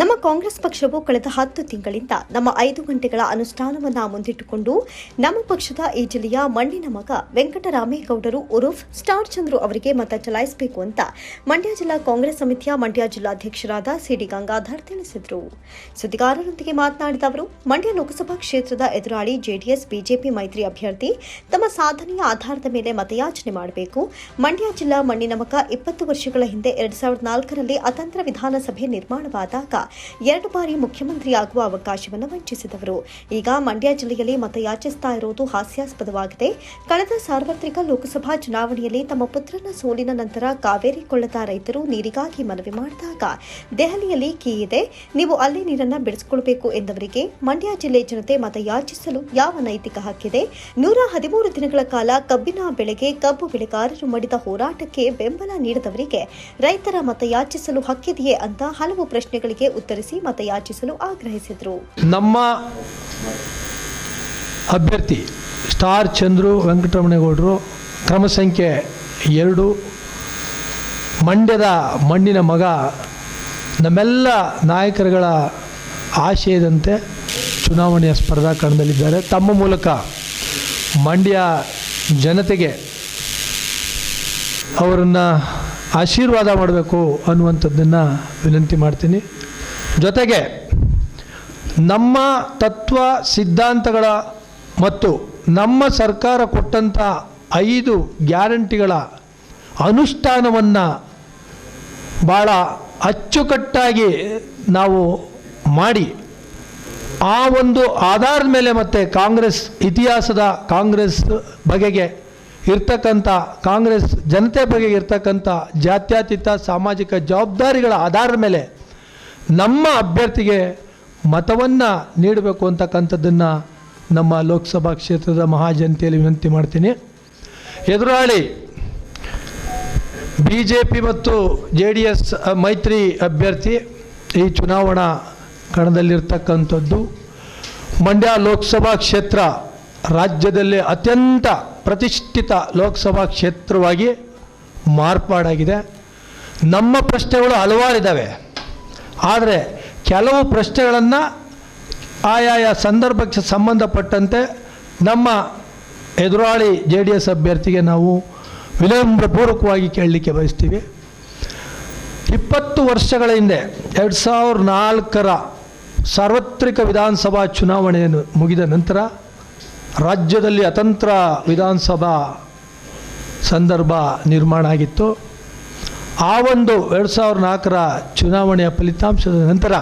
ನಮ್ಮ ಕಾಂಗ್ರೆಸ್ ಪಕ್ಷವು ಕಳೆದ ಹತ್ತು ತಿಂಗಳಿಂದ ನಮ್ಮ ಐದು ಗಂಟೆಗಳ ಅನುಷ್ಠಾನವನ್ನ ಮುಂದಿಟ್ಟುಕೊಂಡು ನಮ್ಮ ಪಕ್ಷದ ಈ ಜಿಲ್ಲೆಯ ಮಣ್ಣಿನ ಮಗ ವೆಂಕಟರಾಮೇಗೌಡರು ಉರುಫ್ ಸ್ಟಾರ್ ಚಂದ್ರು ಅವರಿಗೆ ಮತ ಚಲಾಯಿಸಬೇಕು ಅಂತ ಮಂಡ್ಯ ಜಿಲ್ಲಾ ಕಾಂಗ್ರೆಸ್ ಸಮಿತಿಯ ಮಂಡ್ಯ ಜಿಲ್ಲಾಧ್ಯಕ್ಷರಾದ ಸಿಡಿ ಗಂಗಾಧರ್ ತಿಳಿಸಿದರು. ಸುದ್ದಿಗಾರರೊಂದಿಗೆ ಮಾತನಾಡಿದ ಅವರು, ಮಂಡ್ಯ ಲೋಕಸಭಾ ಕ್ಷೇತ್ರದ ಎದುರಾಳಿ ಜೆಡಿಎಸ್, ಬಿಜೆಪಿ ಮೈತ್ರಿ ಅಭ್ಯರ್ಥಿ ತಮ್ಮ ಸಾಧನೆಯ ಆಧಾರದ ಮೇಲೆ ಮತಯಾಚನೆ ಮಾಡಬೇಕು. ಮಂಡ್ಯ ಜಿಲ್ಲಾ ಮಣ್ಣಿನ ಮಗ ಇಪ್ಪತ್ತು ವರ್ಷಗಳ ಹಿಂದೆ ಎರಡ್ ಸಾವಿರದ ನಾಲ್ಕರಲ್ಲಿ ಅತಂತ್ರ ವಿಧಾನಸಭೆ ನಿರ್ಮಾಣವಾದಾಗ ಎರಡು ಬಾರಿ ಮುಖ್ಯಮಂತ್ರಿಯಾಗುವ ಅವಕಾಶವನ್ನು ವಂಚಿಸಿದವರು. ಈಗ ಮಂಡ್ಯ ಜಿಲ್ಲೆಯಲ್ಲಿ ಮತಯಾಚಿಸ್ತಾ ಇರುವುದು ಹಾಸ್ಯಾಸ್ಪದವಾಗಿದೆ. ಕಳೆದ ಸಾರ್ವತ್ರಿಕ ಲೋಕಸಭಾ ಚುನಾವಣೆಯಲ್ಲಿ ತಮ್ಮ ಪುತ್ರನ ಸೋಲಿನ ನಂತರ ಕಾವೇರಿ ಕೊಳ್ಳದ ರೈತರು ನೀರಿಗಾಗಿ ಮನವಿ ಮಾಡಿದಾಗ, ದೆಹಲಿಯಲ್ಲಿ ಕೀ ಇದೆ, ನೀವು ಅಲ್ಲಿ ನೀರನ್ನು ಬಿಡಿಸಿಕೊಳ್ಬೇಕು ಎಂದವರಿಗೆ ಮಂಡ್ಯ ಜಿಲ್ಲೆ ಜನತೆ ಮತಯಾಚಿಸಲು ಯಾವ ನೈತಿಕ ಹಕ್ಕಿದೆ? ನೂರ ಹದಿಮೂರು ದಿನಗಳ ಕಾಲ ಕಬ್ಬಿನ ಬೆಳೆಗೆ ಕಬ್ಬು ಬೆಳೆಗಾರರು ಮಾಡಿದ ಹೋರಾಟಕ್ಕೆ ಬೆಂಬಲ ನೀಡದವರಿಗೆ ರೈತರ ಮತಯಾಚಿಸಲು ಹಕ್ಕಿದೆಯೇ ಅಂತ ಹಲವು ಪ್ರಶ್ನೆಗಳಿಗೆ ಉತ್ತರಿಸಿ ಮತಯಾಚಿಸಲು ಆಗ್ರಹಿಸಿದರು. ನಮ್ಮ ಅಭ್ಯರ್ಥಿ ಸ್ಟಾರ್ ಚಂದ್ರು ವೆಂಕಟರಮಣೇಗೌಡರು ಕ್ರಮ ಸಂಖ್ಯೆ ಎರಡು. ಮಂಡ್ಯದ ಮಣ್ಣಿನ ಮಗ, ನಮ್ಮೆಲ್ಲ ನಾಯಕರುಗಳ ಆಶಯದಂತೆ ಚುನಾವಣೆಯ ಸ್ಪರ್ಧಾ ಕಣದಲ್ಲಿದ್ದಾರೆ. ತಮ್ಮ ಮೂಲಕ ಮಂಡ್ಯ ಜನತೆಗೆ ಅವರನ್ನು ಆಶೀರ್ವಾದ ಮಾಡಬೇಕು ಅನ್ನುವಂಥದ್ದನ್ನು ವಿನಂತಿ ಮಾಡ್ತೀನಿ. ಜೊತೆಗೆ ನಮ್ಮ ತತ್ವ ಸಿದ್ಧಾಂತಗಳ ಮತ್ತು ನಮ್ಮ ಸರ್ಕಾರ ಕೊಟ್ಟಂಥ ಐದು ಗ್ಯಾರಂಟಿಗಳ ಅನುಷ್ಠಾನವನ್ನು ಭಾಳ ಅಚ್ಚುಕಟ್ಟಾಗಿ ನಾವು ಮಾಡಿ ಆ ಒಂದು ಆಧಾರದ ಮೇಲೆ ಮತ್ತೆ ಕಾಂಗ್ರೆಸ್ ಇತಿಹಾಸದ ಕಾಂಗ್ರೆಸ್ ಬಗೆಗೆ ಇರ್ತಕ್ಕಂಥ ಕಾಂಗ್ರೆಸ್ ಜನತೆ ಬಗೆಗೆ ಇರ್ತಕ್ಕಂಥ ಜಾತ್ಯತೀತ ಸಾಮಾಜಿಕ ಜವಾಬ್ದಾರಿಗಳ ಆಧಾರದ ಮೇಲೆ ನಮ್ಮ ಅಭ್ಯರ್ಥಿಗೆ ಮತವನ್ನು ನೀಡಬೇಕು ಅಂತಕ್ಕಂಥದ್ದನ್ನು ನಮ್ಮ ಲೋಕಸಭಾ ಕ್ಷೇತ್ರದ ಮಹಾಜನತೆಯಲ್ಲಿ ವಿನಂತಿ ಮಾಡ್ತೀನಿ. ಎದುರಾಳಿ ಬಿ ಜೆ ಪಿ ಮತ್ತು ಜೆ ಡಿ ಎಸ್ ಮೈತ್ರಿ ಅಭ್ಯರ್ಥಿ ಈ ಚುನಾವಣಾ ಕಣದಲ್ಲಿರ್ತಕ್ಕಂಥದ್ದು. ಮಂಡ್ಯ ಲೋಕಸಭಾ ಕ್ಷೇತ್ರ ರಾಜ್ಯದಲ್ಲಿ ಅತ್ಯಂತ ಪ್ರತಿಷ್ಠಿತ ಲೋಕಸಭಾ ಕ್ಷೇತ್ರವಾಗಿ ಮಾರ್ಪಾಡಾಗಿದೆ. ನಮ್ಮ ಪ್ರಶ್ನೆಗಳು ಹಲವಾರಿದ್ದಾವೆ ಆದರೆ ಕೆಲವು ಪ್ರಶ್ನೆಗಳನ್ನು ಆಯಾಯ ಸಂದರ್ಭಕ್ಕೆ ಸಂಬಂಧಪಟ್ಟಂತೆ ನಮ್ಮ ಎದುರಾಳಿ ಜೆ ಡಿ ಎಸ್ ಅಭ್ಯರ್ಥಿಗೆ ನಾವು ವಿನಮ್ರಪೂರ್ವಕವಾಗಿ ಕೇಳಲಿಕ್ಕೆ ಬಯಸ್ತೀವಿ. ಇಪ್ಪತ್ತು ವರ್ಷಗಳ ಹಿಂದೆ, ಎರಡು ಸಾವಿರದ ನಾಲ್ಕರ ಸಾರ್ವತ್ರಿಕ ವಿಧಾನಸಭಾ ಚುನಾವಣೆಯನ್ನು ಮುಗಿದ ನಂತರ ರಾಜ್ಯದಲ್ಲಿ ಅತಂತ್ರ ವಿಧಾನಸಭಾ ಸಂದರ್ಭ ನಿರ್ಮಾಣ ಆಗಿತ್ತು. ಆ ಒಂದು ಎರಡು ಸಾವಿರದ ನಾಲ್ಕರ ಚುನಾವಣೆಯ ಫಲಿತಾಂಶದ ನಂತರ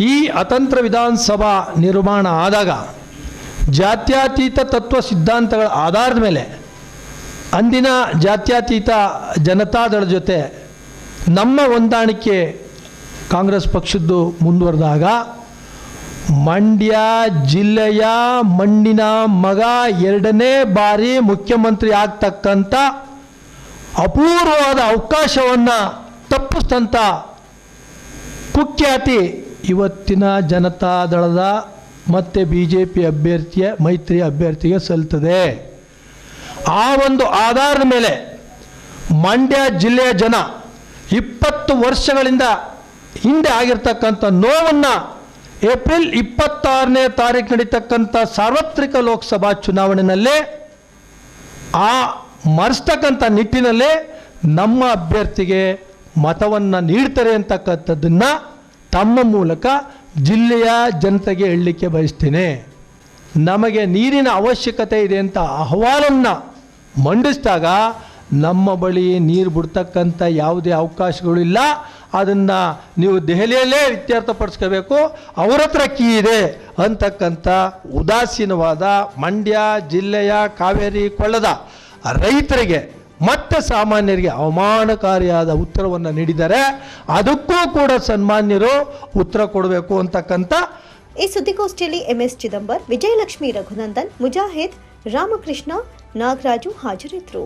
ಈ ಅತಂತ್ರ ವಿಧಾನಸಭಾ ನಿರ್ಮಾಣ ಆದಾಗ ಜಾತ್ಯತೀತ ತತ್ವ ಸಿದ್ಧಾಂತಗಳ ಆಧಾರದ ಮೇಲೆ ಅಂದಿನ ಜಾತ್ಯತೀತ ಜನತಾದಳ ಜೊತೆ ನಮ್ಮ ಹೊಂದಾಣಿಕೆ ಕಾಂಗ್ರೆಸ್ ಪಕ್ಷದ್ದು ಮುಂದುವರೆದಾಗ ಮಂಡ್ಯ ಜಿಲ್ಲೆಯ ಮಣ್ಣಿನ ಮಗ ಎರಡನೇ ಬಾರಿ ಮುಖ್ಯಮಂತ್ರಿ ಆಗ್ತಕ್ಕಂಥ ಅಪೂರ್ವವಾದ ಅವಕಾಶವನ್ನು ತಪ್ಪಿಸ್ತಂಥ ಕುಖ್ಯಾತಿ ಇವತ್ತಿನ ಜನತಾದಳದ ಮತ್ತು ಬಿ ಜೆ ಪಿ ಅಭ್ಯರ್ಥಿಯ, ಮೈತ್ರಿ ಅಭ್ಯರ್ಥಿಗೆ ಸಲ್ತದೆ. ಆ ಒಂದು ಆಧಾರದ ಮೇಲೆ ಮಂಡ್ಯ ಜಿಲ್ಲೆಯ ಜನ ಇಪ್ಪತ್ತು ವರ್ಷಗಳಿಂದ ಹಿಂದೆ ಆಗಿರ್ತಕ್ಕಂಥ ನೋವನ್ನು ಏಪ್ರಿಲ್ ಇಪ್ಪತ್ತಾರನೇ ತಾರೀಕು ನಡೀತಕ್ಕಂಥ ಸಾರ್ವತ್ರಿಕ ಲೋಕಸಭಾ ಚುನಾವಣೆಯಲ್ಲೇ ಆ ಮರೆಸ್ತಕ್ಕಂಥ ನಿಟ್ಟಿನಲ್ಲೇ ನಮ್ಮ ಅಭ್ಯರ್ಥಿಗೆ ಮತವನ್ನು ನೀಡ್ತಾರೆ ಅಂತಕ್ಕಂಥದ್ದನ್ನು ತಮ್ಮ ಮೂಲಕ ಜಿಲ್ಲೆಯ ಜನತೆಗೆ ಹೇಳಲಿಕ್ಕೆ ಬಯಸ್ತೇನೆ. ನಮಗೆ ನೀರಿನ ಅವಶ್ಯಕತೆ ಇದೆ ಅಂತ ಅಹವಾಲನ್ನು ಮಂಡಿಸಿದಾಗ ನಮ್ಮ ಬಳಿ ನೀರು ಬಿಡ್ತಕ್ಕಂಥ ಯಾವುದೇ ಅವಕಾಶಗಳು ಇಲ್ಲ. ಅದನ್ನು ನೀವು ದೆಹಲಿಯಲ್ಲೇ ಇತ್ಯರ್ಥಪಡಿಸ್ಕೋಬೇಕು. ಅವರ ಹತ್ರ ಕೀ ಇದೆ ಅಂತಕ್ಕಂಥ ಉದಾಸೀನವಾದ ಮಂಡ್ಯ, ಜಿಲ್ಲೆಯ ಕಾವೇರಿ ಕೊಳ್ಳದ ರೈತರಿಗೆ, ಮತ್ತೆ ಸಾಮಾನ್ಯರಿಗೆ ಅವಮಾನಕಾರಿಯಾದ ಉತ್ತರವನ್ನು ನೀಡಿದರೆ ಅದಕ್ಕೂ ಕೂಡ ಸನ್ಮಾನ್ಯರು ಉತ್ತರ ಕೊಡಬೇಕು ಅಂತಕ್ಕಂಥ ಈ ಸುದ್ದಿಗೋಷ್ಠಿಯಲ್ಲಿ ಎಂಎಸ್ ಚಿದಂಬರ್, ವಿಜಯಲಕ್ಷ್ಮಿ ರಘುನಂದನ್, ಮುಜಾಹಿದ್, ರಾಮಕೃಷ್ಣ, ನಾಗರಾಜು ಹಾಜರಿದ್ದರು.